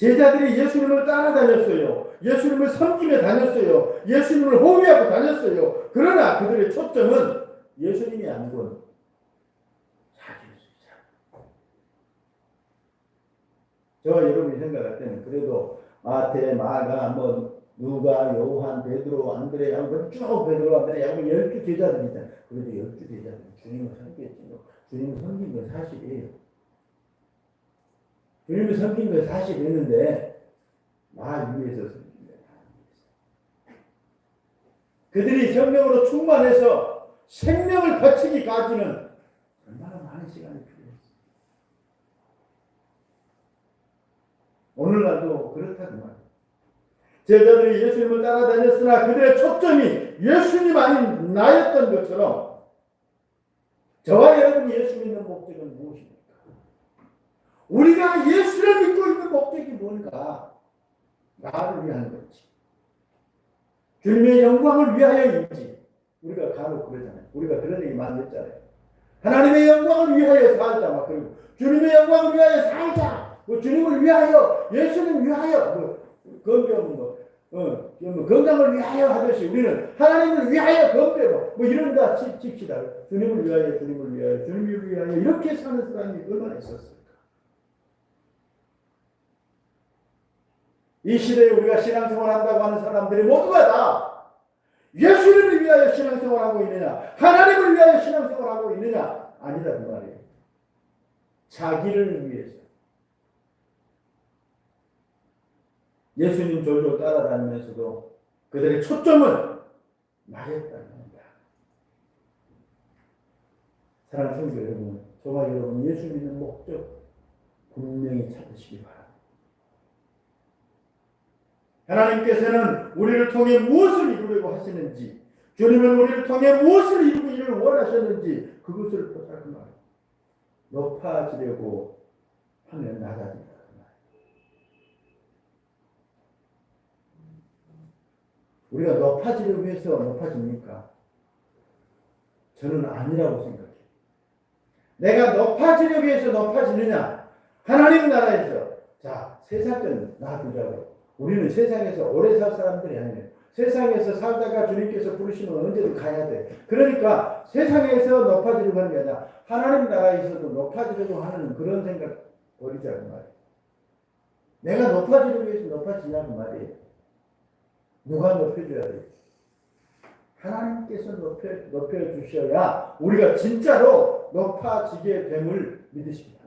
제자들이 예수님을 따라다녔어요. 예수님을 섬기며 다녔어요. 예수님을 호위하고 다녔어요. 그러나 그들의 초점은 예수님이 아니고 자기였어요. 저와 여러분이 생각할 때는 그래도 마태, 마가, 뭐 누가, 요한, 베드로, 안드레, 야고보 쭉 베드로, 안드레, 야고보 열두 제자들이잖아요. 그래도 열두 제자들이 주님을 섬겼지요. 주님을 섬긴 건 사실이에요. 주님을 섬긴 건 사실이었는데 나 위에서 섬긴 거야. 그들이 성령으로 충만해서 생명을 바치기까지는 얼마나 많은 시간이 필요했어. 오늘날도 그렇다고 말이야. 제자들이 예수님을 따라다녔으나 그들의 초점이 예수님 아닌 나였던 것처럼 저와 여러분이 예수 믿는 목적은 무엇입니까? 우리가 예수를 믿고 있는 목적이 뭔가? 나를 위한 거지. 주님의 영광을 위하여인지 우리가 간혹 그러잖아요. 우리가 그런 얘기 많이 했잖아요. 하나님의 영광을 위하여 살자 막 그리고 주님의 영광을 위하여 살자. 뭐 주님을 위하여 예수님 위하여 뭐 건강 뭐 어, 뭐 건강을 위하여 하듯이 우리는 하나님을 위하여 건배고 뭐 이런 다 칩- 칩시다. 주님을 위하여 주님을 위하여 주님을 위하여 이렇게 사는 사람이 얼마나 있었을까? 이 시대에 우리가 신앙생활 한다고 하는 사람들이 모두가 다 예수님을 위하여 신앙생활 하고 있느냐 하나님을 위하여 신앙생활 하고 있느냐 아니다 그 말이에요. 자기를 위해서. 예수님 졸졸 따라다니면서도 그들의 초점은 나였다는 겁니다. 사랑하는 성도 여러분 저와 여러분 예수 믿는 목적 분명히 찾으시기 바랍니다 하나님께서는 우리를 통해 무엇을 이루려고 하시는지, 주님은 우리를 통해 무엇을 이루기를 원하셨는지 그것을 보자 그 말. 높아지려고 그 말. 우리가 높아지려고 해서 높아집니까? 저는 아니라고 생각해요. 내가 높아지려고 해서 높아지느냐? 하나님 나라에서 자 세상은 놔두자고. 우리는 세상에서 오래 살 사람들이 아니에요. 세상에서 살다가 주님께서 부르시면 언제든 가야 돼. 그러니까 세상에서 높아지려고 하는 게 아니라 하나님 나라에서도 높아지려고 하는 그런 생각 버리자고 말이에요. 내가 높아지려고 해서 높아지냐고 말이에요. 누가 높여줘야 돼? 하나님께서 높여, 높여주셔야 우리가 진짜로 높아지게 됨을 믿으십니다.